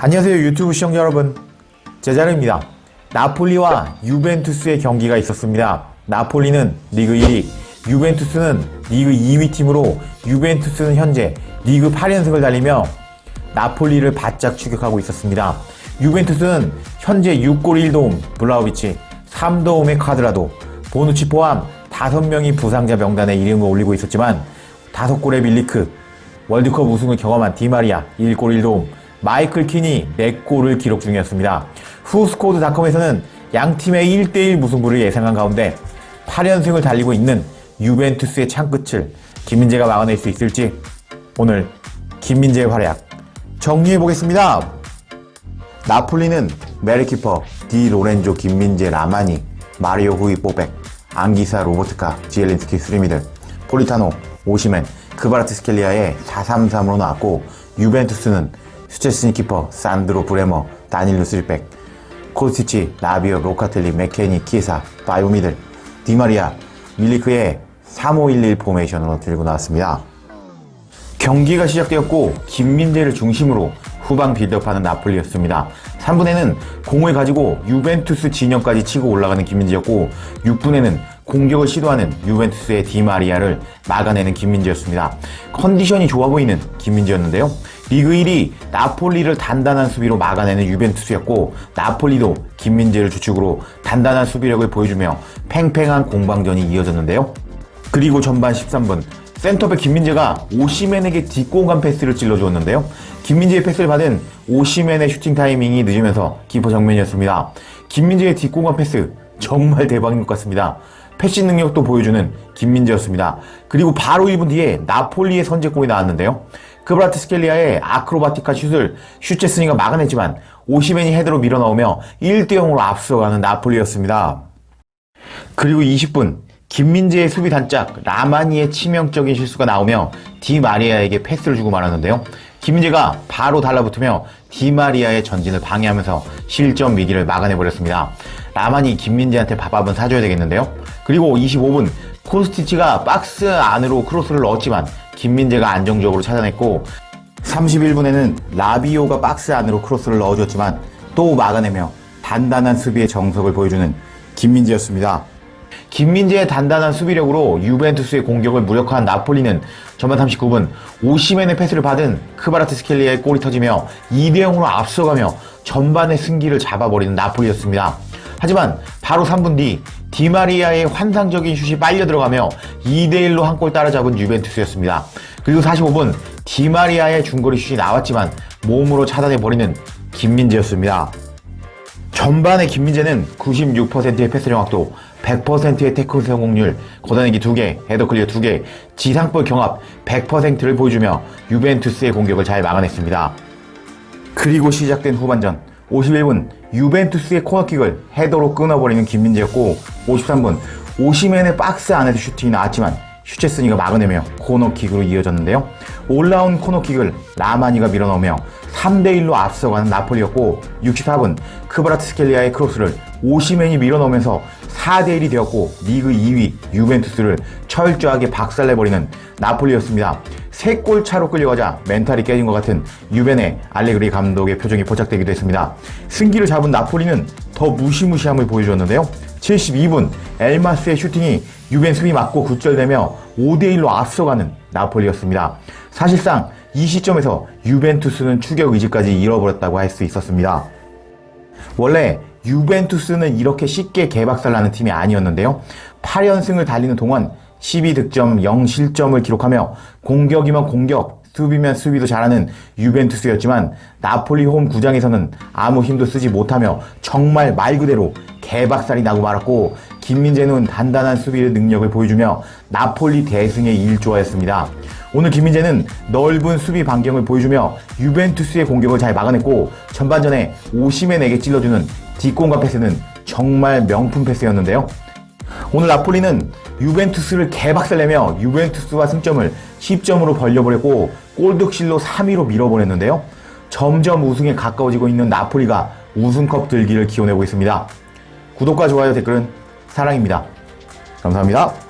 안녕하세요 유튜브 시청자 여러분. 제자르입니다. 나폴리와 유벤투스의 경기가 있었습니다. 나폴리는 리그 1위 유벤투스는 리그 2위 팀으로 유벤투스는 현재 리그 8연승을 달리며 나폴리를 바짝 추격하고 있었습니다. 유벤투스는 현재 6골 1도움 블라우비치 3도움의 카드라도 보누치 포함 5명이 부상자 명단에 이름을 올리고 있었지만 5골의 밀리크 월드컵 우승을 경험한 디마리아 1골 1도움, 마이클 킨이 4골을 기록 중이었습니다. 후스코드닷컴에서는 양 팀의 1대1 무승부를 예상한 가운데 8연승을 달리고 있는 유벤투스의 창끝을 김민재가 막아낼 수 있을지 오늘 김민재의 활약 정리해 보겠습니다. 나폴리는 메르키퍼, 디 로렌조, 김민재, 라마니, 마리오 후이 뽀백, 안기사, 로버트카, 지엘린스키, 수리미들, 폴리타노, 오시멘, 크바라트 스켈리아의 4-3-3으로 나왔고 유벤투스는 슈체스니 키퍼, 산드로 브레머, 다닐루 스리백, 코스티치, 라비오, 로카텔리, 메케니, 키에사, 바이오미들, 디마리아, 밀리크의 3-5-1-1 포메이션으로 들고 나왔습니다. 경기가 시작되었고 김민재를 중심으로 후방 빌드업하는 나폴리였습니다. 3분에는 공을 가지고 유벤투스 진영까지 치고 올라가는 김민재였고 6분에는 공격을 시도하는 유벤투스의 디마리아를 막아내는 김민재였습니다. 컨디션이 좋아 보이는 김민재였는데요. 리그 1위 나폴리를 단단한 수비로 막아내는 유벤투스였고 나폴리도 김민재를 주축으로 단단한 수비력을 보여주며 팽팽한 공방전이 이어졌는데요. 그리고 전반 13분 센터백 김민재가 오시맨에게 뒷공간 패스를 찔러주었는데요. 김민재의 패스를 받은 오시맨의 슈팅 타이밍이 늦으면서 키퍼 정면이었습니다. 김민재의 뒷공간 패스 정말 대박인 것 같습니다. 패싱 능력도 보여주는 김민재였습니다. 그리고 바로 1분 뒤에 나폴리의 선제골이 나왔는데요. 크브라트스켈리아의 아크로바티카 슛을 슈체스니가 막아냈지만 오시맨이 헤드로 밀어넣으며 1대0으로 앞서가는 나폴리였습니다. 그리고 20분 김민재의 수비 단짝 라마니의 치명적인 실수가 나오며 디마리아에게 패스를 주고 말았는데요. 김민재가 바로 달라붙으며 디마리아의 전진을 방해하면서 실점 위기를 막아내버렸습니다. 라마니 김민재한테 밥 한번 사줘야 되겠는데요. 그리고 25분 코스티치가 박스 안으로 크로스를 넣었지만 김민재가 안정적으로 찾아냈고 31분에는 라비오가 박스 안으로 크로스를 넣어줬지만 또 막아내며 단단한 수비의 정석을 보여주는 김민재였습니다. 김민재의 단단한 수비력으로 유벤투스의 공격을 무력화한 나폴리는 전반 39분 오시멘의 패스를 받은 크바라트 스켈리아의 골이 터지며 2대 0으로 앞서가며 전반의 승기를 잡아버리는 나폴리였습니다. 하지만 바로 3분 뒤 디마리아의 환상적인 슛이 빨려 들어가며 2대1로 한 골 따라잡은 유벤투스였습니다. 그리고 45분 디마리아의 중거리 슛이 나왔지만 몸으로 차단해버리는 김민재였습니다. 전반에 김민재는 96%의 패스 정확도, 100%의 태클 성공률, 걷어내기 2개, 헤더 클리어 2개, 지상볼 경합 100%를 보여주며 유벤투스의 공격을 잘 막아냈습니다. 그리고 시작된 후반전 51분 유벤투스의 코너킥을 헤더로 끊어버리는 김민재였고 53분 오시멘의 박스 안에서 슈팅이 나왔지만 슈체스니가 막아내며 코너킥으로 이어졌는데요. 올라온 코너킥을 라마니가 밀어넣으며 3대1로 앞서가는 나폴리였고 64분 크브라트스켈리아의 크로스를 오시멘이 밀어넣으면서 4대1이 되었고 리그 2위 유벤투스를 철저하게 박살내버리는 나폴리였습니다. 3골 차로 끌려가자 멘탈이 깨진 것 같은 유벤의 알레그리 감독의 표정이 포착되기도 했습니다. 승기를 잡은 나폴리는 더 무시무시함을 보여주었는데요. 72분 엘마스의 슈팅이 유벤 수비 맞고 굿절되며 5대1로 앞서가는 나폴리였습니다. 사실상 이 시점에서 유벤투스는 추격 의지까지 잃어버렸다고 할 수 있었습니다. 원래 유벤투스는 이렇게 쉽게 개박살 나는 팀이 아니었는데요. 8연승을 달리는 동안 12득점 0실점을 기록하며 공격이면 공격, 수비면 수비도 잘하는 유벤투스였지만 나폴리 홈 구장에서는 아무 힘도 쓰지 못하며 정말 말 그대로 개박살이 나고 말았고 김민재는 단단한 수비 능력을 보여주며 나폴리 대승에 일조하였습니다. 오늘 김민재는 넓은 수비 반경을 보여주며 유벤투스의 공격을 잘 막아냈고 전반전에 오시멘에게 찔러주는 뒷공간 패스는 정말 명품 패스였는데요. 오늘 나폴리는 유벤투스를 개박살내며 유벤투스와 승점을 10점으로 벌려버렸고 골득실로 3위로 밀어보냈는데요. 점점 우승에 가까워지고 있는 나폴리가 우승컵 들기를 기원하고 있습니다. 구독과 좋아요 댓글은 사랑입니다. 감사합니다.